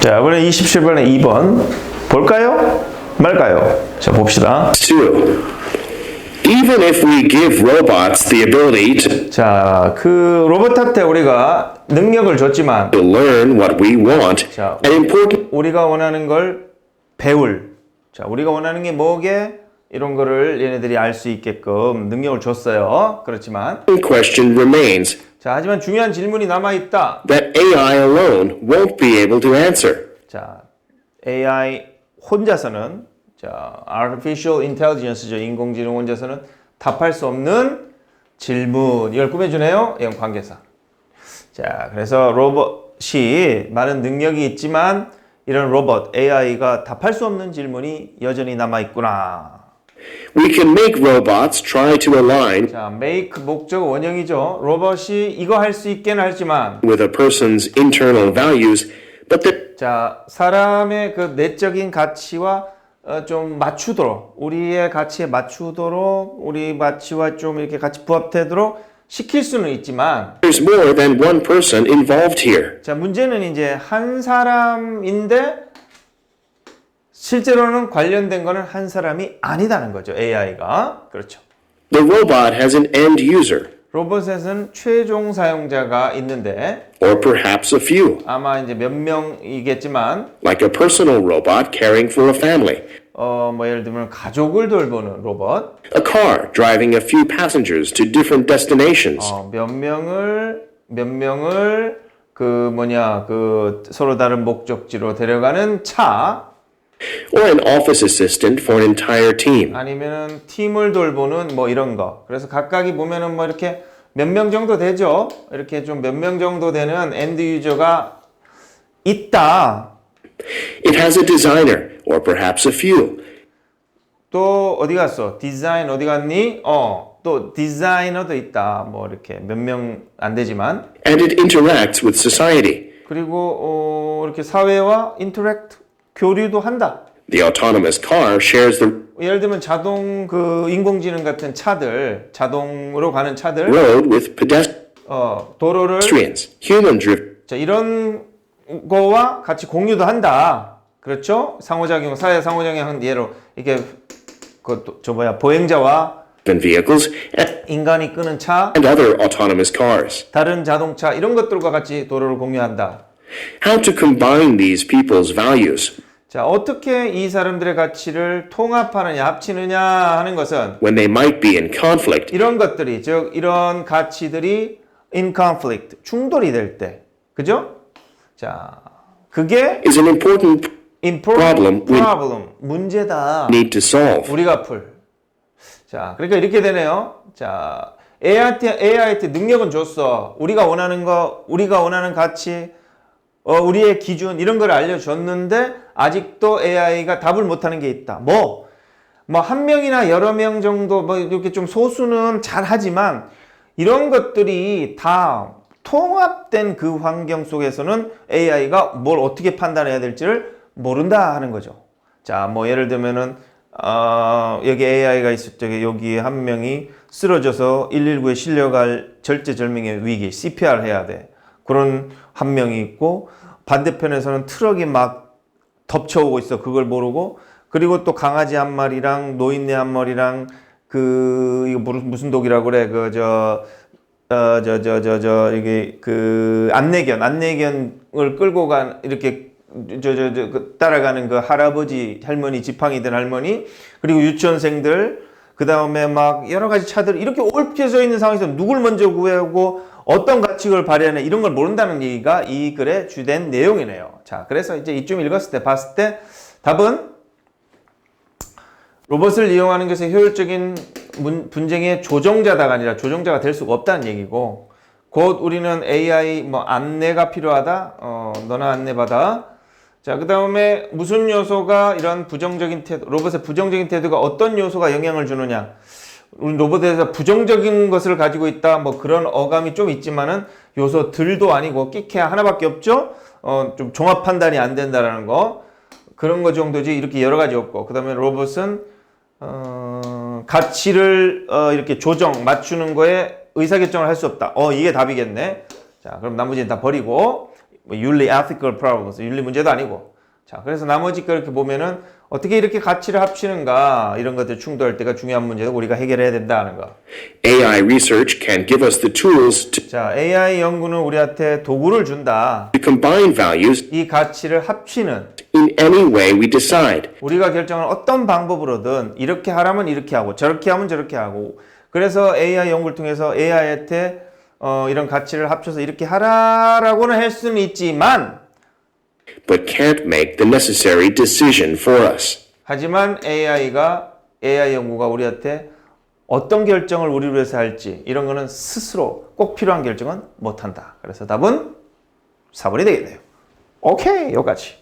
자, 이번에 27번에 2번 볼까요? 말까요? 자, 봅시다. 2. Even if we give robots the ability to 자, 그 로봇한테 우리가 능력을 줬지만 learn what we want, 자, an important 우리가 원하는 걸 배울. 자, 우리가 원하는 게 뭐게? 이런 거를 얘네들이 알 수 있게끔 능력을 줬어요. 그렇지만 question remains 자, 하지만 중요한 질문이 남아 있다. that AI alone won't be able to answer. 자, AI 혼자서는 자, artificial intelligence죠. 인공지능 혼자서는 답할 수 없는 질문. 이걸 꾸며 주네요. 이건 관계사. 자, 그래서 로봇이 많은 능력이 있지만 이런 로봇 AI가 답할 수 없는 질문이 여전히 남아 있구나. We can make robots try to align 자, make 목적 원형이죠. 로봇이 이거 할 수 있게는 하지만 with a person's internal values, but the 자, 사람의 그 내적인 가치와 어, 좀 맞추도록, 우리의 가치에 맞추도록, 우리 가치와 좀 이렇게 같이 부합되도록 시킬 수는 있지만, there's more than one person involved here. 자, 문제는 이제 한 사람인데, 실제로는 관련된 거는 한 사람이 아니다는 거죠, AI가. 그렇죠. The robot has an end user, 로봇에서는 최종 사용자가 있는데, or perhaps a few, 아마 이제 몇 명이겠지만, like a personal robot caring for a family, 어, 뭐 예를 들면 가족을 돌보는 로봇, a car driving a few passengers to different destinations, 어, 몇 명을 몇 명을 그 뭐냐 그 서로 다른 목적지로 데려가는 차 or an office assistant for an entire team. 아니면은 팀을 돌보는 뭐 이런 거. 그래서 각각이 보면은 뭐 이렇게 몇 명 정도 되죠. 이렇게 좀 몇 명 정도 되는 엔드 유저가 있다. It has a designer, or perhaps a few, 또 어디 갔어? 디자인 어디 갔니? 어, 또 디자이너도 있다. 뭐 이렇게 몇 명 안 되지만 and it interacts with society. 그리고 어, 이렇게 사회와 인터랙트 교류도 한다. The autonomous car shares the 예를 들면 자동 그 인공지능 같은 차들, 자동으로 가는 차들, road with 어, 도로를 pedestrians. Human driven 자, 이런 거와 같이 공유도 한다. 그렇죠? 상호작용, 사회 상호작용 한 예로 이게 그저 뭐야 보행자와 vehicles 인간이 끄는 차, and other autonomous cars. 다른 자동차 이런 것들과 같이 도로를 공유한다. How to combine these people's values 자, 어떻게 이 사람들의 가치를 통합하느냐, 합치느냐 하는 것은 when they might be in conflict 이런 것들이 즉 이런 가치들이 in conflict 충돌이 될 때, 그죠? 자, 그게 is an important important Problem problem 문제다. need to solve. 우리가 풀. 자, 그러니까 이렇게 되네요. 자, AI한테, AI한테 능력은 줬어. 우리가 원하는 거, 우리가 원하는 가치, 어, 우리의 기준, 이런 걸 알려줬는데, 아직도 AI가 답을 못하는 게 있다. 뭐, 뭐, 한 명이나 여러 명 정도, 뭐, 이렇게 좀 소수는 잘 하지만, 이런 것들이 다 통합된 그 환경 속에서는 AI가 뭘 어떻게 판단해야 될지를 모른다 하는 거죠. 자, 뭐 예를 들면은 어, 여기 AI가 있을 때 여기 한 명이 쓰러져서 119에 실려갈 절제절명의 위기, CPR 해야 돼. 그런 한 명이 있고 반대편에서는 트럭이 막 덮쳐오고 있어. 그걸 모르고 그리고 또 강아지 한 마리랑 노인네 한 마리랑 그 이거 무슨 독이라고 그래 그저 어, 저, 저, 저, 저, 이게, 그, 안내견, 안내견을 끌고 간, 이렇게, 저, 저, 저, 그 따라가는 그 할아버지, 할머니, 지팡이들 할머니, 그리고 유치원생들, 그 다음에 막 여러 가지 차들, 이렇게 얽혀져 있는 상황에서 누굴 먼저 구해오고, 어떤 가치를 발휘하냐, 이런 걸 모른다는 얘기가 이 글의 주된 내용이네요. 자, 그래서 이제 이쯤 읽었을 때, 봤을 때, 답은 로봇을 이용하는 것의 효율적인 문- 분쟁의 조정자다가 아니라 조정자가 될 수가 없다는 얘기고 곧 우리는 AI 뭐 안내가 필요하다. 어, 너나 안내 받아. 자, 그 다음에 무슨 요소가 이런 부정적인 태도, 로봇의 부정적인 태도가 어떤 요소가 영향을 주느냐? 우리 로봇에 대해서 부정적인 것을 가지고 있다. 뭐 그런 어감이 좀 있지만은 요소 들도 아니고 끼케야 하나밖에 없죠. 어, 좀 종합 판단이 안 된다라는 거. 그런 거 정도지 이렇게 여러 가지 없고 그 다음에 로봇은 어, 가치를 어, 이렇게 조정 맞추는 거에 의사결정을 할 수 없다. 어 이게 답이겠네. 자 그럼 나머지는 다 버리고 뭐 윤리 ethical problems 윤리 문제도 아니고 자 그래서 나머지 거 이렇게 보면은 어떻게 이렇게 가치를 합치는가 이런 것들 충돌할 때가 중요한 문제고 우리가 해결해야 된다는 거. AI research can give us the tools to, 자 AI 연구는 우리한테 도구를 준다. to combine values 이 가치를 합치는 in any way we decide. 우리가 결정을 어떤 방법으로든 이렇게 하라면 이렇게 하고 저렇게 하면 저렇게 하고 그래서 AI 연구를 통해서 AI한테 어, 이런 가치를 합쳐서 이렇게 하라라고는 할 수는 있지만 but can't make the necessary decision for us. 하지만 AI가 AI 연구가 우리한테 어떤 결정을 우리를 위해서 할지 이런 거는 스스로 꼭 필요한 결정은 못 한다. 그래서 답은 4번이 되겠네요. 오케이, 여기까지.